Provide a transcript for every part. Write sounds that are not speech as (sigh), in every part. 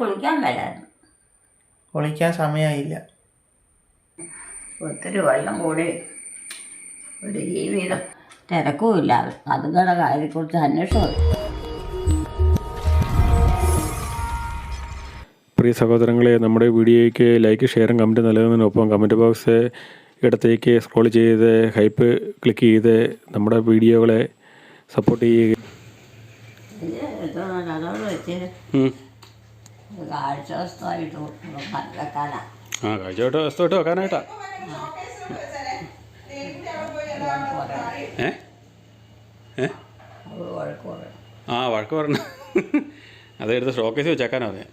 കുളിക്കാൻ വരായിരുന്നു. കുളിക്കാൻ സമയമായില്ല ഒത്തിരി വെള്ളം കൂടി ഒരു ജീവിതം തിരക്കുമില്ല അതുങ്ങളുടെ കാര്യത്തെക്കുറിച്ച് അന്വേഷണം പ്രിയ സഹോദരങ്ങളെ നമ്മുടെ വീഡിയോയ്ക്ക് ലൈക്ക് ഷെയറും കമന്റ് നൽകുന്നതിനൊപ്പം കമന്റ് ബോക്സ് ഇടത്തേക്ക് സ്ക്രോൾ ചെയ്ത് ഹൈപ്പ് ക്ലിക്ക് ചെയ്ത് നമ്മുടെ വീഡിയോകളെ സപ്പോർട്ട് ചെയ്യുക. കാഴ്ച വസ്തുവായിട്ട് വെക്കാനാ. ആ കാഴ്ചയോട്ട് വസ്തുവായിട്ട് വെക്കാനായിട്ടാ. ഏ? ആ വഴക്ക് പറഞ്ഞു അതെടുത്ത് ഷോക്കേസ് വെച്ചേക്കാനോ അതെ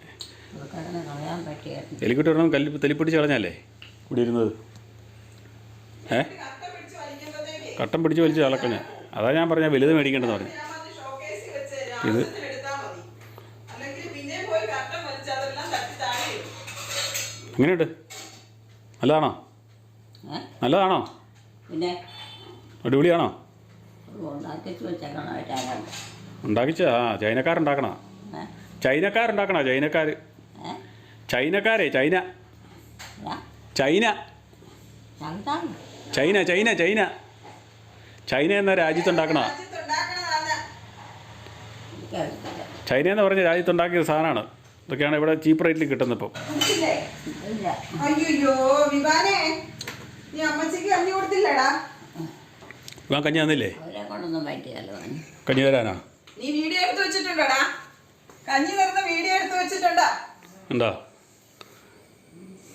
എലിക്കുട്ടി ഒരെണ്ണം കല്ല് തെലിപ്പിടിച്ച് കളഞ്ഞല്ലേ കുടിയിരുന്നത്. ഇരുന്നത് ഏ? കട്ടം പിടിച്ച് വലിച്ച് കളക്കണേ. അതാ ഞാൻ പറഞ്ഞ വലുത് മേടിക്കേണ്ടെന്ന് പറഞ്ഞു. ഇത് എങ്ങനെയുണ്ട് നല്ലതാണോ? നല്ലതാണോ? പിന്നെ? അടിപൊളിയാണോ? ഉണ്ടാക്കിച്ച് ആ ചൈനക്കാരുണ്ടാക്കണ? ചൈനക്കാരുണ്ടാക്കണ ചൈനക്കാർ ചൈനക്കാരെ China. China. China China China. China എന്ന രാജ്യത്തുണ്ടാക്കണ? ചൈന എന്ന് പറഞ്ഞ രാജ്യത്തുണ്ടാക്കിയ സാധനമാണ്. ഇതൊക്കെയാണ് ഇവിടെ ചീപ്പ് റേറ്റിൽ കിട്ടുന്നത് ഇപ്പം. ഇവാൻ അയ്യോ വിവാനെ. നീ അമ്മച്ചിക്ക് കഞ്ഞി തന്നില്ലേ? കഞ്ഞി തരാനാ? നീ വീഡിയോ എടുത്ത് വെച്ചിട്ടുണ്ടോടാ? കഞ്ഞി തരുന്ന വീഡിയോ എടുത്ത് വെച്ചിട്ടുണ്ടോ? എന്താ?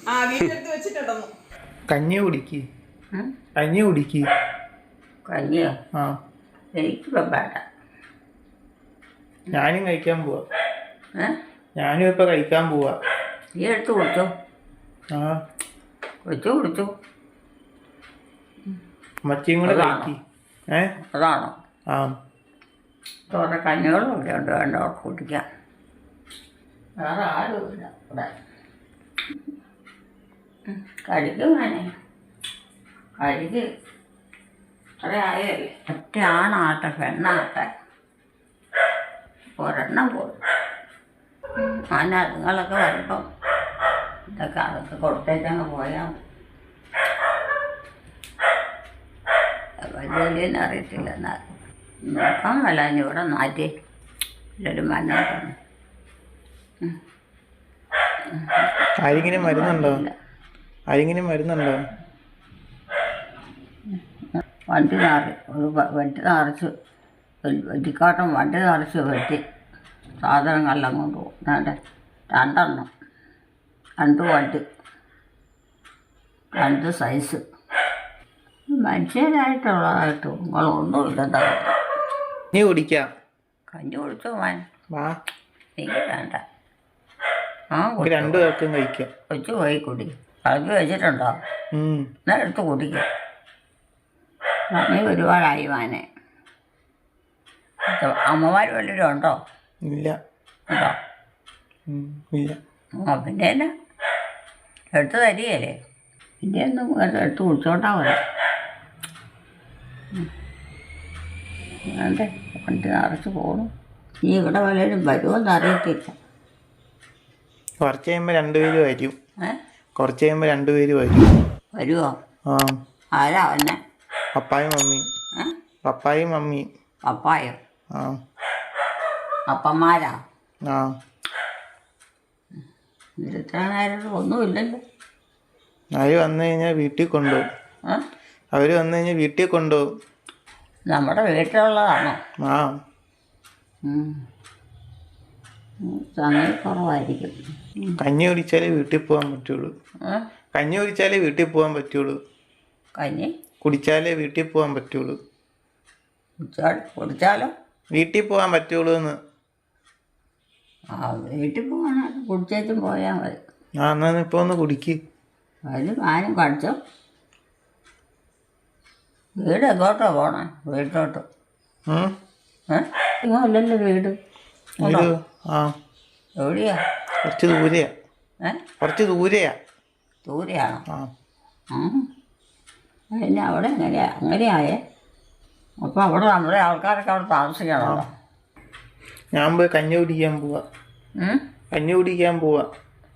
ആ വീഡിയോ എടുത്ത് വെച്ചിട്ടുണ്ടെന്നു. കഞ്ഞി കുടിക്ക്. കഞ്ഞി കുടിക്ക്. കഞ്ഞിയോ? ആ. എനിക്കിപ്പം വേണ്ട. ഞാനും കഴിക്കാൻ പോവാ. ഏ? ഞാനും ഇപ്പൊ കഴിക്കാൻ പോവാ. നീ എടുത്ത് കൊടുത്തു. ആ. വെച്ചു കൊടുത്തു. മച്ചിയും കൂടെ അതാണോ? കഴിക്ക്. ഏ? അതാണോ? ആ. കുറേ കഞ്ഞികളും ഒക്കെ ഉണ്ട് വേണ്ട അവർക്ക് കുടിക്കാൻ വേറെ ആരുമില്ല ഇവിടെ. ഉം, കഴിക്കും വേണേ കഴിക്ക്. അത്ര ആയല്ലേ? ഒറ്റ ആണാട്ടെ പെണ്ണാട്ടെ. ഒരെണ്ണം പോയി അങ്ങനെ അതുങ്ങളൊക്കെ വരുമ്പം ഇതൊക്കെ അതൊക്കെ കൊടുത്തേച്ചങ്ങ് പോയാൽ ജോലിയെന്ന് അറിയത്തില്ല എന്നാൽ നോക്കാൻ വല്ല ഇനി ഇവിടെ നാറ്റി ഒരു മണ്ണോട്ടാണ് ആരെങ്കിലും വരുന്നുണ്ടോ? ആരെങ്കിലും വരുന്നുണ്ടോ? വണ്ടി നാറി ഒരു വണ്ടി നിറച്ച് വെട്ടിക്കാട്ടം വണ്ടി നിറച്ച് വെട്ടി. സാധനങ്ങളെല്ലാം കൊണ്ടുപോകും. രണ്ട് രണ്ടെണ്ണം. രണ്ട് വണ്ടി. രണ്ട് സൈസ്. മനുഷ്യനായിട്ടുള്ളതായിട്ട് നിങ്ങളൊന്നും ഇല്ലെന്താ നീ കുടിക്കാം? കഞ്ഞി കുടിച്ചോ വാൻ വാ. എനിക്ക് വേണ്ട. ആ രണ്ടു പേർക്കും കഴിക്കാം. കൊച്ചു പോയി കുടി. കളഞ്ഞു വെച്ചിട്ടുണ്ടോ. എന്നാ എടുത്ത് കുടിക്കുക നീ ഒരുപാടായി മാനെ. അമ്മമാർ വല്ലവരും ഉണ്ടോ ഇല്ല. ഉണ്ടോ ഇല്ല. ആ പിന്നെ എന്നാ? എടുത്ത് തരികയല്ലേ പിന്നെ ഒന്നും എടുത്ത് കുടിച്ചോട്ടാ കുടിച്ചോണ്ടാ മതി വേണ്ടേ? വണ്ടി നിറച്ച് പോകണം നീ ഇവിടെ വല്ലവരും വരുമോന്ന് അറിയത്തില്ല. കുറച്ച് കഴിയുമ്പോൾ രണ്ടുപേര് വരും. ഏ? കുറച്ച് കഴിയുമ്പോൾ രണ്ടുപേര് വരും. വരുമോ ആ. ആരാ വന്നെ? പപ്പായും മമ്മിയും. ഏ? പപ്പായും മമ്മിയും. പപ്പായോ? ആ. അപ്പന്മാരാ? ആ. ഇത്ര നേരം ഒന്നുമില്ലല്ലോ അവർ വന്നു കഴിഞ്ഞാൽ വീട്ടിൽ കൊണ്ടുപോകും ഏ അവർ വന്നു കഴിഞ്ഞാൽ വീട്ടിൽ കൊണ്ടുപോകും നമ്മുടെ വീട്ടിലുള്ളതാണോ? ആ. ഉം. ഉം, സംഗതി കുറവായിരിക്കും. ഉം. കഞ്ഞി കുടിച്ചാലേ വീട്ടിൽ പോകാൻ പറ്റുള്ളൂ. ഏ? കഞ്ഞി കുടിച്ചാലേ വീട്ടിൽ പോകാൻ പറ്റുള്ളൂ. കഞ്ഞി? കുടിച്ചാലേ വീട്ടിൽ പോകാൻ പറ്റുള്ളൂ. കുടിച്ചാൽ കുടിച്ചാലോ? വീട്ടിൽ പോകാൻ പറ്റുള്ളൂ എന്ന് ആ വീട്ടിൽ പോകണം കുടിച്ചേച്ചും പോയാൽ മതി. ആ എന്നാൽ ഇപ്പോൾ ഒന്ന് കുടിക്ക്. അതിന് ഞാനും കടിച്ചോ വീട് എങ്ങോട്ടോ പോണേ? വീട്ടിലോട്ട്. ഇങ്ങോട്ടല്ലോ വീട്. ഒരു ആ. എവിടെയാ? കുറച്ച് ദൂരെയാ. കുറച്ച് ദൂരെയാ. ദൂരെയാണോ? ആ. പിന്നെ അവിടെ എങ്ങനെയാ? അങ്ങനെയായേ. അപ്പോൾ അവിടെ നമ്മുടെ ആൾക്കാരൊക്കെ അവിടെ താമസിക്കണമല്ലോ. ഞാൻ പോയി കഞ്ഞി കുടിക്കാൻ പോവാ. ഉം? കഞ്ഞി കുടിക്കാൻ പോവാ.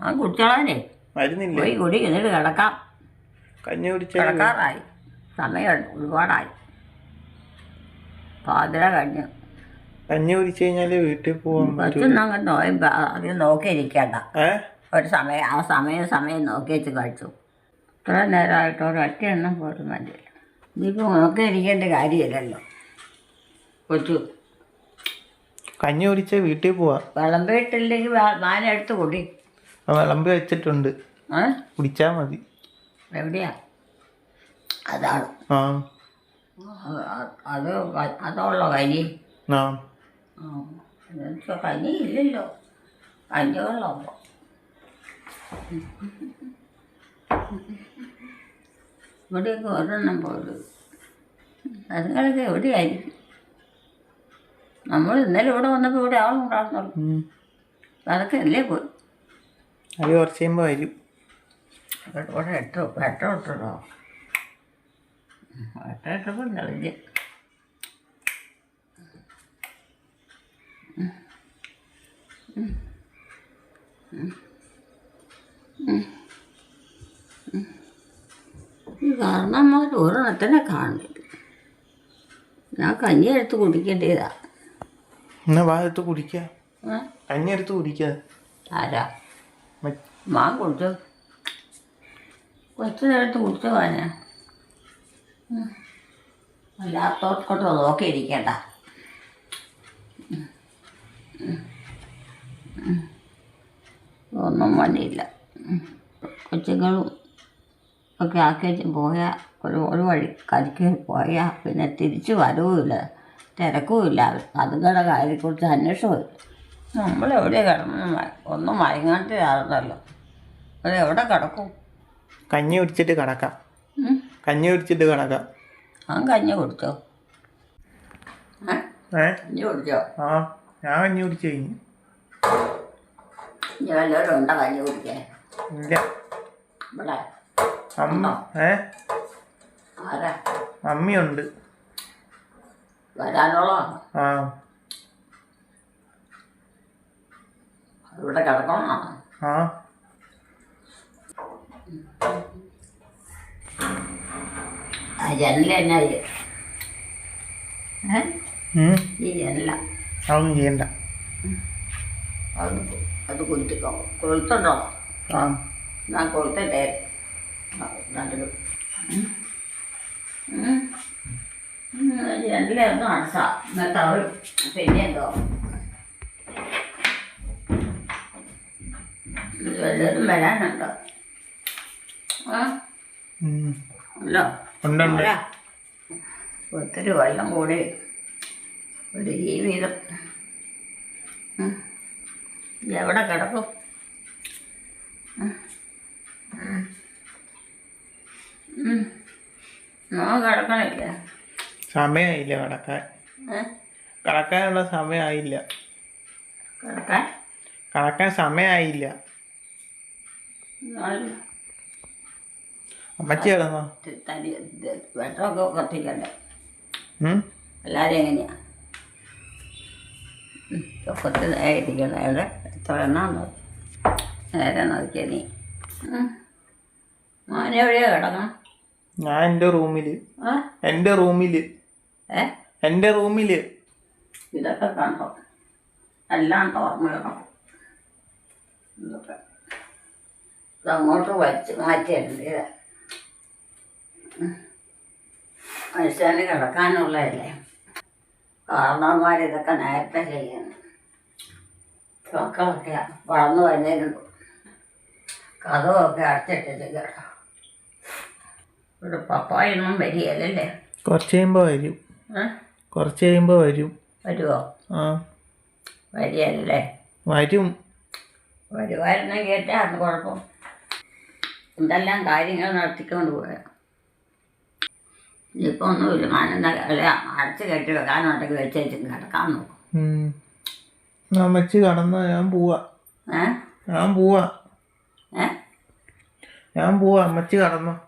ആ കുടിച്ചോളാനേ വരുന്നില്ലേ പോയി കുടി എന്നിട്ട് കിടക്കാം. കഞ്ഞി കുടിച്ചാൽ കിടക്കാറായി. സമയം ഒരുപാടായി. പാതിര കഴിഞ്ഞു. കഞ്ഞി കുടിച്ചു കഴിഞ്ഞാൽ വീട്ടിൽ പോവാൻ പറ്റൂ. കൊച്ചൊന്നും അങ്ങോട്ട് നോയി അധികം നോക്കിയിരിക്കണ്ട ഏ? ഒരു സമയം ആ സമയം സമയം നോക്കി വെച്ച് കഴിച്ചു. ഇത്ര നേരമായിട്ട് ഒരൊറ്റ എണ്ണം പോലും മതിയല്ലോ. ഇനിയിപ്പോൾ നോക്കിയിരിക്കേണ്ട കാര്യമില്ലല്ലോ. കൊച്ചു. കഞ്ഞി കുടിച്ച് വീട്ടിൽ പോവാ. വിളമ്പിയിട്ടില്ലെങ്കിൽ മാനെടുത്ത് കൊടി ആ വിളമ്പ് വെച്ചിട്ടുണ്ട്. കുടിച്ചാ മതി. എവിടെയാ? അതാണ്. ആ. അത് അതുള്ള കനി ആ. കനി ഇല്ലല്ലോ. കഞ്ഞോ ഇവിടെയൊക്കെ ഒരെണ്ണം പോലും അതുങ്ങളൊക്കെ എവിടെയായിരിക്കും? നമ്മൾ ഇന്നലെ ഇവിടെ വന്നപ്പോൾ ഇവിടെ ആളുണ്ടാകുന്നുള്ളൂ. അതൊക്കെ അല്ലേ പോയി? അത് കുറച്ച് കഴിയുമ്പോൾ വരും. ഇവിടെ എട്ട് എട്ട് ഇട്ടോ എട്ട് ഇട്ടപ്പോൾ കളിഞ്ഞ് ഈ കാരണന്മാർ ഒരെണ്ണത്തിനെ കാണില്ല ഞാൻ കഞ്ഞി എടുത്ത് കുടിക്കേണ്ടതാ. എന്നാ ഭാഗത്ത് കുടിക്കാം? കഞ്ഞി എടുത്ത് കുടിക്കാം. ആരാ? മാൻ കുടിച്ചു കൊച്ചിനെടുത്ത് കുടിച്ചു പോനെ അല്ലാത്തോട്ട് നോക്കിയിരിക്കണ്ട. ഒന്നും പണിയില്ല കൊച്ചുങ്ങളും ഒക്കെ ആക്കി പോയാൽ ഒരു ഒരു വഴി കരിക്ക് പോയാൽ പിന്നെ തിരിച്ചു വരവുമില്ല. തിരക്കുമില്ല അതുങ്ങളുടെ കാര്യത്തെക്കുറിച്ച് അന്വേഷണമില്ല നമ്മളെവിടെ കിടന്നു ഒന്നും മയങ്ങാണ്ട് ആയിരുന്നല്ലോ അത് എവിടെ കിടക്കും? കഞ്ഞി കുടിച്ചിട്ട് കിടക്കാം? കഞ്ഞി കുടിച്ചിട്ട് കിടക്കാം. ആ കഞ്ഞി കുടിച്ചോ കഞ്ഞി കുടിച്ചോ? ആ ഞാൻ കഞ്ഞി കുടിച്ചു കഴിഞ്ഞു. വല്ലവരും ഉണ്ടോ കഞ്ഞി കുടിക്കാൻ? ഇല്ല. ഇവിടെ അമ്മ ഏ? ആരാ? മമ്മിയുണ്ട് വരാനുള്ളോ ആ. ഇവിടെ കിടക്കണോ. ആ. ജനല എന്നാ. ഈ ജനല. അതൊന്നും ചെയ്യണ്ട. അത് അത് കുരുത്തിക്കോ കൊളുത്തുണ്ടോ? ആ. ഞാൻ കൊളുത്തട്ടെ രണ്ടിലും ജനല ഒന്ന് അടച്ചാ എന്നിട്ട് അവർ പിന്നെ എന്തോ വല്ലതും വരാനുണ്ടോ? ആ? ഉം. അല്ലോ ഉണ്ടുണ്ട്. അല്ല, ഒത്തിരി വെള്ളം കൂടി. ഒരു ജീവിതം. എവിടെ കിടക്കും? നോ കിടക്കണില്ല? സമയമായില്ല കിടക്കാൻ? കിടക്കാനുള്ള സമയമായില്ല കിടക്കാൻ? കിടക്കാൻ സമയമായില്ല അമ്മച്ചി കിടന്നോ? വെട്ടമൊക്കെ കത്തിക്കണ്ടേ? എല്ലാവരും എങ്ങനെയാ? എത്ര നേരെ നോക്കിയാ നീ കിടക്കണം? ഞാൻ എന്റെ റൂമിൽ എന്റെ എന്റെ റൂമിൽ ഏ? റൂമിൽ ഇതൊക്കെ കണ്ടോ? എല്ലാം കിടക്കും ഇതൊക്കെ. ഇതങ്ങോട്ട് വച്ച് മാറ്റിയിട്ടുണ്ട് മനുഷ്യന് കിടക്കാനുള്ളതല്ലേ? കാരണവന്മാർ ഇതൊക്കെ നേരത്തെ ചെയ്യുന്നു. മക്കളൊക്കെ വളർന്നു വരുന്നതിനുണ്ട് കഥമൊക്കെ അടച്ചിട്ടിട്ട് കേട്ടോ. ഇവിടെ പപ്പായൊന്നും വരികയല്ലേ? കുറച്ച് കഴിയുമ്പോൾ വരും. കുറച്ച് കഴിയുമ്പോൾ വരും. വരുമോ ആ. വരികയല്ലേ? വരും. വരുമായിരുന്നെങ്കിൽ കേട്ടാ അത് കുഴപ്പം. എന്തെല്ലാം കാര്യങ്ങൾ നടത്തിക്കൊണ്ട് പോയ? ഇനിയിപ്പോൾ ഒന്നുമില്ല അല്ല അടച്ച് കെട്ടി വെക്കാനുണ്ടെങ്കിൽ വെച്ചേച്ച് കിടക്കാൻ നോക്കും. അമ്മച്ചി കടന്ന് ഞാൻ പോവാ. ഞാൻ പോവാ. ഞാൻ പോവാ അമ്മച്ചി കടന്നോ.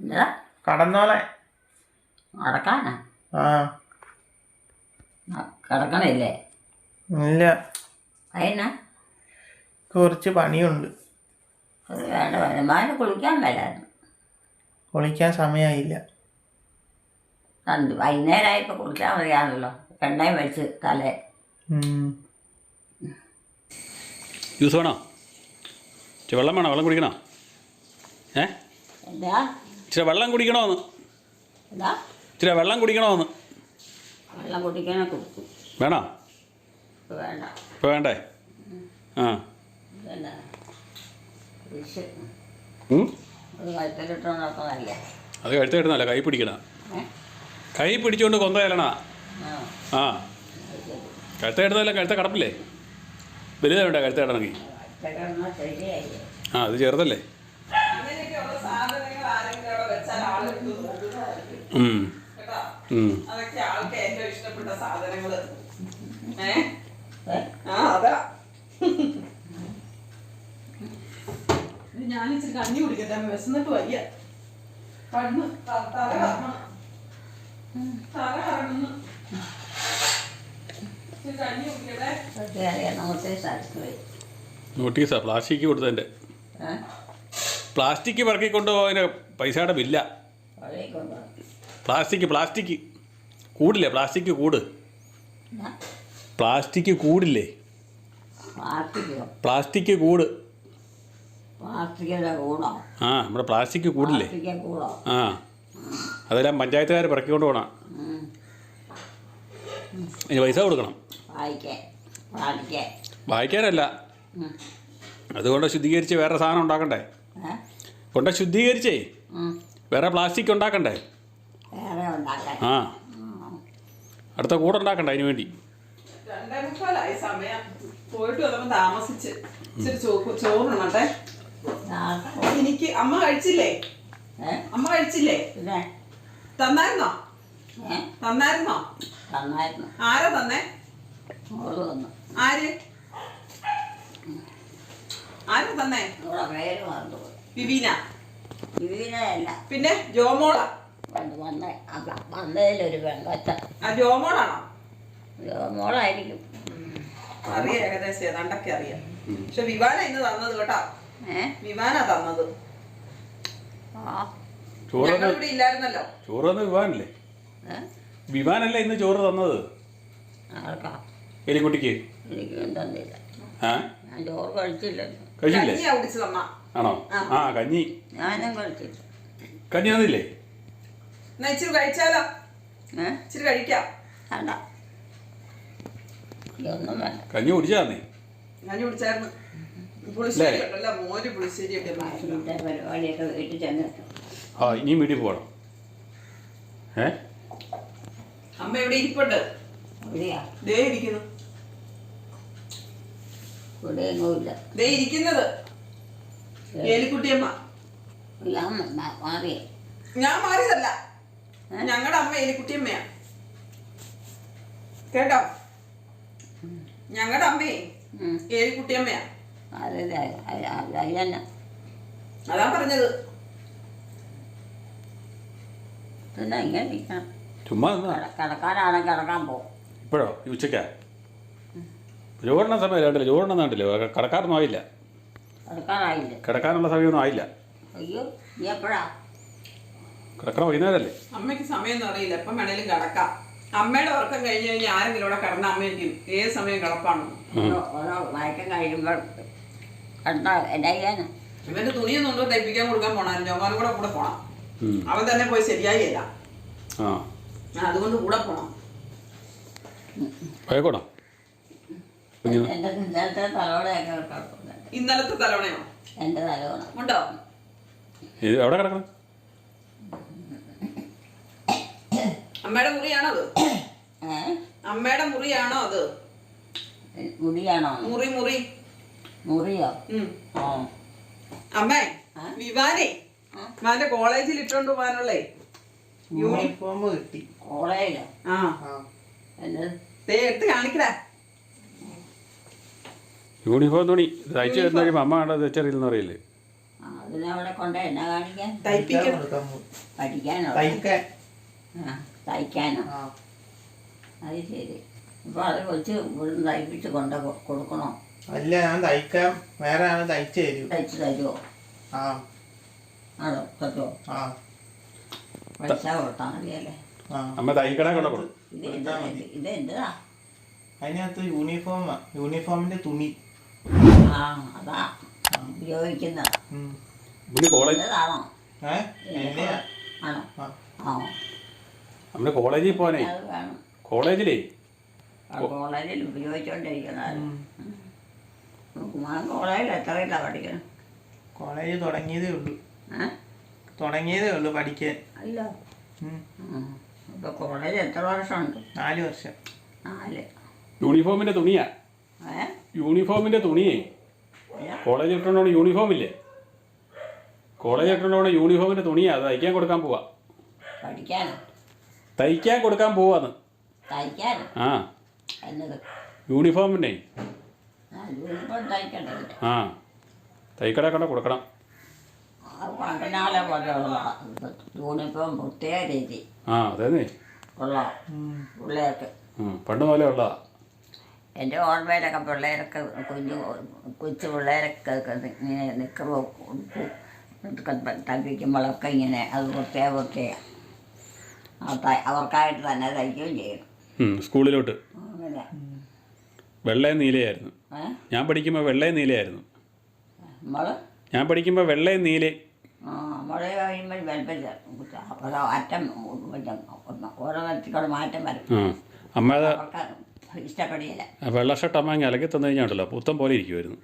എന്താ? കടന്നോളെ. നടക്കാനാ? കിടക്കണില്ലേ? ഇല്ല. അതിനാ കുറച്ച് പണിയുണ്ട്. അത് വേണ്ട വരുമാനം കുളിക്കാൻ വരായിരുന്നു. കുളിക്കാൻ സമയമായില്ല വൈകുന്നേരമായപ്പോൾ കുളിക്കാൻ മതിയാണല്ലോ. എണ്ണയും വെച്ച് തലേ. ജ്യൂസ് വേണോ? ഇച്ചിരി വെള്ളം വേണോ? വെള്ളം കുടിക്കണോ? ഏ? എന്താ? ഇച്ചിരി വെള്ളം കുടിക്കണോന്ന്. എന്താ? ഇച്ചിരി വെള്ളം കുടിക്കണമെന്ന് വെള്ളം കുടിക്കാനൊക്കെ കുടിക്കും. വേണോ? ഇപ്പൊ വേണ്ട. ഇപ്പോൾ വേണ്ടേ? ആ. അത് കഴുത്ത് കിട്ടുന്നല്ല കൈ പിടിക്കണം. കൈ പിടിച്ചുകൊണ്ട് കൊന്ത ചെല്ലണ. ആ. കഴുത്ത കിടന്നല്ല കഴുത്ത കടപ്പില്ലേ? വലിയ വേണ്ട കഴുത്ത കിടണമെങ്കിൽ ആ അത് ചെറുതല്ലേ? ഉം. അതൊക്കെ ആൾക്ക് ഏറ്റവും ഇഷ്ടപ്പെട്ട സാധനങ്ങൾ. ഏ? ആ അതാ. ഞാൻ ഇച്ചിരി കഞ്ഞി കുടിക്കട്ടെ വിശന്നിട്ട് വയ്യ. കണ്ണ് തല കറങ്ങണം. തല കറങ്ങുന്നു. നോട്ടീസാ പ്ലാസ്റ്റിക് കൊടുത്തതിന്റെ. പ്ലാസ്റ്റിക് പറക്കി കൊണ്ടുപോയതിന് പൈസയുടെ ബില്ല. Plastic plastic. കൂടില്ലേ? പ്ലാസ്റ്റിക് കൂട്. പ്ലാസ്റ്റിക് കൂടില്ലേ? പ്ലാസ്റ്റിക് കൂട്. ആ നമ്മുടെ പ്ലാസ്റ്റിക് കൂടില്ലേ? ആ. അതെല്ലാം പഞ്ചായത്തുകാർ പിറക്കിക്കൊണ്ട് പോകണം ഇനി പൈസ കൊടുക്കണം. വായിക്കാനല്ല. അതുകൊണ്ട് ശുദ്ധീകരിച്ച് വേറെ സാധനം ഉണ്ടാക്കണ്ടേ? കൊണ്ട ശുദ്ധീകരിച്ചേ. വേറെ പ്ലാസ്റ്റിക് ഉണ്ടാക്കണ്ടേ? ഉണ്ടാക്കാൻ. ആ. അടുത്ത കൂടെ ഉണ്ടാക്കണ്ട അതിന് വേണ്ടി. സമയം. പോയിട്ട് താമസിച്ച് ഇച്ചിരി ചോറുണ്ണട്ടെ. എനിക്ക് അമ്മ കഴിച്ചില്ലേ? അമ്മ കഴിച്ചില്ലേ? പിന്നെ തന്നായിരുന്നോ? തന്നായിരുന്നോ? തന്നായിരുന്നു. ആരാ തന്നേ? ആര്? ആരാ തന്നെ? വിവീന. വിവീനയല്ല. പിന്നെ ജോമോളാ? വന്ന് വന്ന വന്നതിലൊരു മോളായിരിക്കും അറിയാം ഏകദേശം ഏതാണ്ടൊക്കെ അറിയാം. പക്ഷെ വിവാന ഇന്ന് തന്നത് കേട്ടോ. ഏ? വിവാന തന്നത്. ആ. ചോറ് ഞങ്ങൾ ഇവിടെ ഇല്ലായിരുന്നല്ലോ. ചോറ് തന്ന വിവാനല്ലേ? ഏ? വിവാനല്ലേ ഇന്ന് ചോറ് തന്നത്? എലിക്കുട്ടിക്ക്? കഴിച്ചില്ലേ? ആണോ? ആ കഞ്ഞി. ഞാനും കഴിച്ചില്ല. കഞ്ഞി തന്നില്ലേ? എന്നാ ഇച്ചിരി കഴിച്ചാലോ? ഏ? ഇച്ചിരി കഴിക്കാം. വേണ്ട. ഇതൊന്നും വേണ്ട. കഞ്ഞി കുടിച്ചാന്നേ കഞ്ഞി കുടിച്ചായിരുന്നു. പുളിശ്ശേരി ഉണ്ടല്ലോ മോര് പുളിശ്ശേരി ഒക്കെ ഇതിന്റെ പരിപാടിയൊക്കെ വീട്ടിൽ ചെന്നിട്ട് ആ ഇനിയും വീട്ടിൽ പോകണം. ഏ? അമ്മ ഇവിടെ ഇരിപ്പുണ്ട്? ഇവിടെയാ. ദേ ഇരിക്കുന്നു. ദേ ഇരിക്കുന്നത്. ഏലിക്കുട്ടിയമ്മ. ഞാൻ മാറിയേ. ഞാൻ മാറിയതല്ല. ഞങ്ങളുടെ അമ്മ എലിക്കുട്ടിയമ്മയാ കേട്ടോ? ഞങ്ങളുടെ അമ്മയെ ഏലിക്കുട്ടി ഏലിക്കുട്ടിയമ്മയാ. അത് പറഞ്ഞത്. പിന്നെ ഇങ്ങനെ ചുമ്മാ നിന്നാ? കിട- കിടക്കാനാണെങ്കിൽ കിടക്കാൻ പോകും ഇപ്പോഴോ? ഈ ഉച്ചക്കാ ചോറിന സമയം കണ്ടില്ല? കിടക്കാറൊന്നും ആയില്ല. കിടക്കാനായില്ലേ. കിടക്കാനുള്ള സമയമൊന്നും ആയില്ല. അയ്യോ നീ എപ്പോഴാ? കിടക്കണ വൈകുന്നേരല്ലേ? അമ്മയ്ക്ക് സമയമൊന്നും അറിയില്ല. എപ്പം വേണേലും കിടക്കാം. അമ്മയുടെ ഉറക്കം കഴിഞ്ഞ് കഴിഞ്ഞാൽ ആരെങ്കിലും ഇവിടെ കിടന്ന അമ്മയ്ക്കും ഏത് സമയം കിടപ്പാണ്? ഓരോ ഓരോ കഴിയുമ്പോൾ കണ്ടാ? എന്നാ ചെയ്യാനാ ഇവന്റെ തുണിയൊന്നും കൊണ്ട് തയ്പ്പിക്കാൻ കൊടുക്കാൻ പോണം ജോമാനും കൂടെ കൂടെ പോണം. അവൻ തന്നെ പോയി ശരിയായില്ല ആ. അതുകൊണ്ട് കൂടെ പോണം. ഇന്നലത്തെ തലോടെയൊക്കെ ഇന്നലത്തെ തലവണയോ എന്റെ തലോണ. ഉണ്ടോ? എവിടെ കിടക്കണം? അമ്മയുടെ മുറിയാണോ അത്? (coughs) അമ്മയുടെ മുറിയാണോ അത്? മുറിയാണോ? മുറി മുറി. മുറിയോ? ഓ അമ്മേ വിവാനേ. വിവാനെ വിവാന്റെ കോളേജിൽ ഇട്ടോണ്ട് പോകാനുള്ളേ യൂണിഫോം കിട്ടി. കോളേജിലോ ആ. എടുത്ത് കാണിക്കടാ. യൂണിഫോം തുണി. തയ്ച്ചു തരുന്ന കഴിയുമ്പോൾ അമ്മ കണ്ടത് തെച്ചറിയില്ലെന്ന് പറയില്ലേ? അതിനവിടെ കൊണ്ട് എന്നാ കാണിക്കാൻ. പഠിക്കാനോ? തയ്ക്കാൻ. ആ. തയ്ക്കാനോ. ആ. അത് ശരി. അപ്പോൾ അത് വെച്ച് ഇവിടുന്ന് തയ്പ്പിച്ച് കൊണ്ട് കൊടുക്കണോ? അല്ല ഞാൻ തയ്ക്കാം. വേറെ തയ്ച്ചു തരും. തയ്ച്ച് തരുമോ ആ. ആണോ? തരുമോ ആ. പൈസ കൊടുത്താൽ മതിയല്ലേ? ആ. അമ്മ തൈക്കട കൊണ്ട് കൊടുക്കും. ഇത് ഇത് ഇത് എന്തിനാ അതിനകത്ത് യൂണിഫോമാ. യൂണിഫോമിന്റെ തുണി. ആ അതാ. ഉപയോഗിക്കുന്നത്. ഉം. പുള്ളി കോളേജ് ഇതാണോ ഏ? എന്നെയാ? ആണോ? ആ. ആ. നമ്മുടെ കോളേജിൽ പോകാനേ കോളേജിലേ? കോളേജിൽ ഉപയോഗിച്ചുകൊണ്ടിരിക്കുന്നത് കോളേജിൽ എത്രയിലാണ് പഠിക്കണം? കോളേജ് തുടങ്ങിയതേ ഉള്ളൂ. തുടങ്ങിയതേ ഉള്ളൂ പഠിക്കാൻ. അല്ല. ഉം. കോളേജ് എത്ര വർഷമുണ്ട്? നാല് വർഷം. നാല്. യൂണിഫോമിന്റെ തുണിയാ? ഏ? യൂണിഫോമിന്റെ തുണിയേ? കോളേജ് ഇട്ടുകൊണ്ടാണ് യൂണിഫോം ഇല്ലേ കോളേജ് ഇട്ടുകൊണ്ടാണ് യൂണിഫോമിന്റെ തുണിയാ? അത് തയ്ക്കാൻ കൊടുക്കാൻ പോവാ. പഠിക്കാനോ? തയ്ക്കാൻ കൊടുക്കാൻ പോവാന്ന്. തയ്ക്കാനോ ആ. എന്നത് യൂണിഫോമിന്റെ ആ യൂണിഫോം ആ. കണ്ട കൊടുക്കണം. പണ്ട് മുതലേ പോലെയുള്ള യൂണിഫോം പ്രത്യേക രീതി. ആ അതേന്നേ. ഉള്ള. പിള്ളേർക്ക്. ഉം, പണ്ട് പോലെ ഉള്ളതാ. എന്റെ ഓർമ്മയിലൊക്കെ പിള്ളേരൊക്കെ കുഞ്ഞു കൊച്ചു പിള്ളേരൊക്കെ ഇങ്ങനെ നിൽക്കുമ്പോൾ തപ്പിക്കുമ്പോഴൊക്കെ ഇങ്ങനെ അത് പ്രത്യേക പ്രത്യേക അവർക്കായിട്ട് തന്നെ തയ്ക്കുകയും ചെയ്യണം സ്കൂളിലോട്ട്. വെള്ളയും നീലയായിരുന്നു. ഞാൻ പഠിക്കുമ്പോൾ വെള്ളയും നീലയായിരുന്നു. ഞാൻ പഠിക്കുമ്പോൾ വെള്ളയും നീലയും. കഴിയുമ്പോൾ അറ്റം ഓരോ വ്യക്തിക്കൂടെ മാറ്റം വരും. അമ്മ ഇഷ്ടപ്പെടില്ല. വെള്ള ഷർട്ട് അമ്മ അലക്കി തന്നു കഴിഞ്ഞാൽ പുത്തൻ പോലെ ഇരിക്കുമായിരുന്നു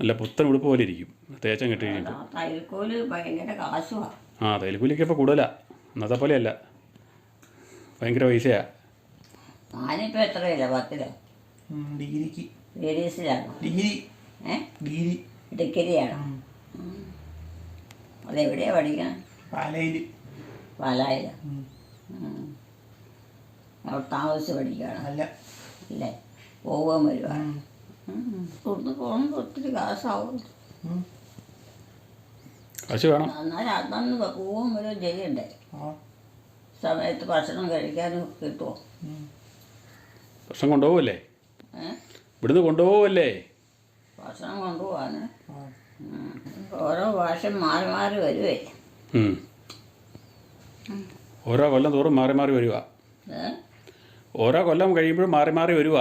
അല്ല പുത്തൻ ഉടുപ്പ് പോലെ ഇരിക്കും. തേച്ചം കെട്ടി കഴിഞ്ഞിട്ട്. തൈക്കൂൽ ഭയങ്കര കാശുമാണ് ആ തൈൽക്കൂലിക്ക് ഇപ്പോൾ കൂടുതലാണ് ഇന്നത്തെ പോലെയല്ല. ഭയങ്കര പൈസയാ. ഞാനിപ്പോൾ എത്രയില്ല പത്തിലോ? ഉം, ഡിഗ്രിക്ക്. ലേഡീസിലാണോ ഡിഗ്രി. ഏ? ഡിഗ്രി. ഡിഗ്രിയാണോ? ഉം. അതെവിടെയാണ് പഠിക്കണം? പാലയിൽ പാലായില? ഉം. അവിടെ താമസിച്ച് പഠിക്കുകയാണ് അല്ല. അല്ലേ പോവുകയും വരുവാ ഉം. ഇവിടുന്ന് പോകുമ്പോൾ ഒത്തിരി കാശാവും. കാശ് വേണം. എന്നാൽ അന്നന്ന് ചെയ്യണ്ടേ സമയത്ത് ഭക്ഷണം കഴിക്കാനും കിട്ടുമോ. ഭക്ഷണം കൊണ്ടുപോകല്ലേ ഏ? ഇവിടുന്ന് കൊണ്ടുപോകല്ലേ ഭക്ഷണം കൊണ്ടുപോവാന്. ഓരോ ഭാഷ മാറി മാറി വരുവേ. ഓരോ കൊല്ലം തോറും മാറി മാറി വരുക ഓരോ കൊല്ലം കഴിയുമ്പോഴും മാറി മാറി വരുക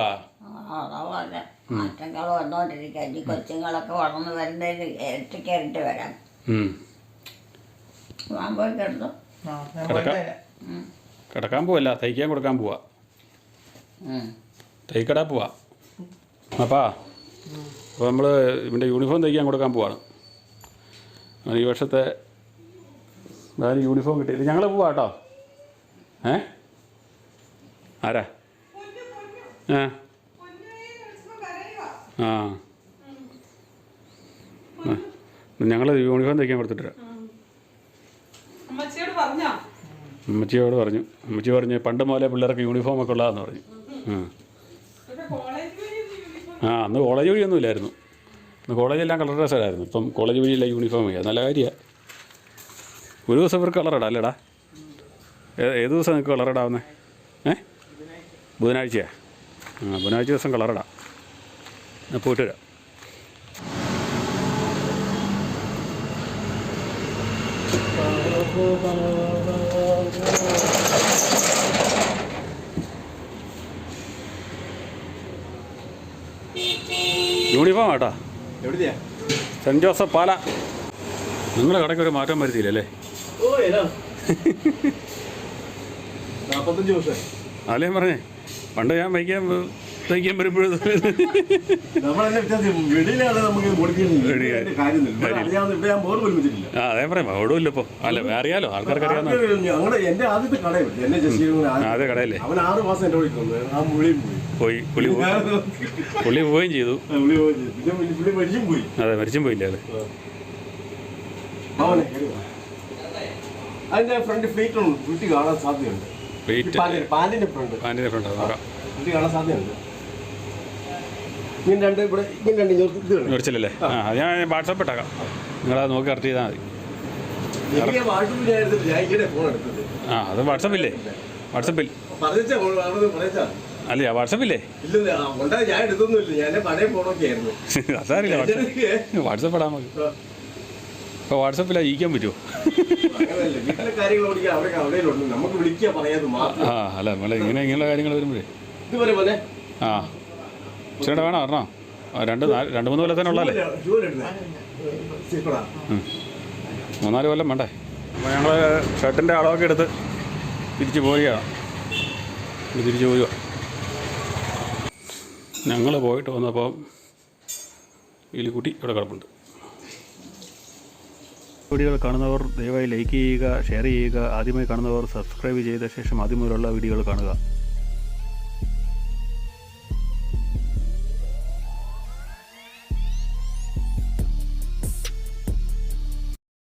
അതാവല്ല മാറ്റങ്ങൾ വന്നുകൊണ്ടിരിക്കുക ഈ കൊച്ചുങ്ങളൊക്കെ വളർന്ന് വരുന്നതിന് ഇരട്ടിക്ക് ഇരട്ടി വരാം. ഞാൻ പോയി കിടന്നു. കിടക്കാൻ പോവല്ല തയ്ക്കാൻ കൊടുക്കാൻ പോവാ. തൈക്കടാ പോവാ. അപ്പാ അപ്പോൾ നമ്മൾ ഇവന്റെ യൂണിഫോം തയ്ക്കാൻ കൊടുക്കാൻ പോവാണ്. അങ്ങനെ ഈ വർഷത്തെ യൂണിഫോം കിട്ടിയില്ല. ഞങ്ങൾ പോവാ കേട്ടോ. ഏ? ആരാ? ആ ആ. ഞങ്ങൾ യൂണിഫോം തയ്ക്കാൻ കൊടുത്തിട്ടില്ല. അമ്മച്ചിയോട് പറഞ്ഞോ? അമ്മച്ചി പറഞ്ഞു പണ്ട് മുതലേ പിള്ളേർക്ക് യൂണിഫോം ഒക്കെ ഉള്ളതാന്ന് പറഞ്ഞു. ആ. അന്ന് കോളേജ് വഴിയൊന്നും ഇല്ലായിരുന്നു. അന്ന് കോളേജെല്ലാം കളർ ഡ്രസ്സായിരുന്നു ഇപ്പം കോളേജ് വഴിയില്ല യൂണിഫോം ആയി നല്ല കാര്യമാണ് ഒരു ദിവസം ഇവർക്ക് കളറിടാം അല്ലേടാ? ഏത് ദിവസം നിങ്ങൾക്ക് കളറിടാവുന്നേ ഏ? ബുധനാഴ്ചയാണ് ആ ബുധനാഴ്ച ദിവസം കളറിടാം ഞാൻ പോയിട്ട് വരാം. യൂണിഫോം ആട്ടാ. എവിടെയാ? Saint Joseph Pala. നിങ്ങളുടെ കടയ്ക്ക് ഒരു മാറ്റം വരുത്തിയില്ലല്ലേ? അല്ലേ പറഞ്ഞേ പണ്ട് ഞാൻ വയ്ക്കാൻ തയ്ക്കാൻ വരുമ്പോഴും അതേ പറയാം. ഓടുമില്ല ഇപ്പോൾ അല്ല അറിയാലോ. ആൾക്കാർക്ക് അറിയാമോ എന്റെ ആദ്യത്തെ കടയുണ്ട് എന്നെ ജസ്റ്റ് ആ, അതെ കടയല്ലേ അവൻ ആറ് മാസം എന്റെ വീട്ടിൽ ആ മുളിയും പോയി. പോയി. പുള്ളി പുള്ളി പോവുകയും ചെയ്തു. അതെ മരിച്ചും പോയില്ലേ അല്ലേ? അതിന്റെ ഫ്രണ്ട് ഫ്ലീറ്റ് ഉണ്ട്. ഫ്ലീറ്റ് കാണാൻ സാധ്യതയുണ്ട്. പാന്റിന്റെ ഫ്രണ്ട്. പാലിന്റെ ഫ്രണ്ട് കാണാൻ സാധ്യതയുണ്ട്. ഇങ്ങനെ രണ്ട് ഇവിടെ ഇങ്ങനെ രണ്ട്? ആ. അത് ഞാൻ വാട്സപ്പ് ഇട്ടേക്കാം. നിങ്ങളത് നോക്കി കറക്റ്റ് ചെയ്താൽ മതി. എനിക്ക് വാട്സപ്പ് ഞാൻ എടുത്തിട്ട് ഞാൻ ഇങ്ങനെ ഫോൺ എടുത്തത്. ആ അത് വാട്സപ്പില്ലേ വാട്സപ്പിൽ പറഞ്ഞാ അവിടെ പറഞ്ഞാ അല്ലേ വാട്സപ്പില്ലേ ഇല്ല? ഉണ്ടായി. ഞാൻ എടുത്തൊന്നുമില്ല. ഞാൻ ഫോണൊക്കെ ആയിരുന്നു. (laughs) അതാറില്ല വാട്സപ്പ്. വാട്സപ്പ് ഇടാൻ മതി. ഇപ്പോൾ വാട്സപ്പിലാണ് ഇരിക്കാൻ പറ്റുമോ? വീട്ടിലെ കാര്യങ്ങൾ ഓടിക്കാൻ അവിടെ നമുക്ക് വിളിക്കുക പറയാത് മാത്രം. ആ അല്ല നമ്മളെ ഇങ്ങനെ ഇങ്ങനെയുള്ള കാര്യങ്ങൾ വരുമ്പോഴേ. ഇതുവരെ പോലെ. ആ. ചേട്ടാ വേണം? പറഞ്ഞോ രണ്ട് നാല് രണ്ട് മൂന്ന് കൊല്ലത്തിനുള്ളല്ലേ മൂന്നാൽ കൊല്ലം വേണ്ടേ? അപ്പോൾ ഞങ്ങൾ ഷർട്ടിന്റെ അളവൊക്കെ എടുത്ത് തിരിച്ച് പോവുകയാണ് തിരിച്ച് പോവുക. ഞങ്ങൾ പോയിട്ട് വന്നപ്പോൾ എലിക്കുട്ടി ഇവിടെ കിടപ്പുണ്ട്. വീഡിയോകൾ കാണുന്നവർ ദയവായി ലൈക്ക് ചെയ്യുക ഷെയർ ചെയ്യുക ആദ്യമായി കാണുന്നവർ സബ്സ്ക്രൈബ് ചെയ്ത ശേഷം ആദ്യം മുതലുള്ള വീഡിയോകൾ കാണുക.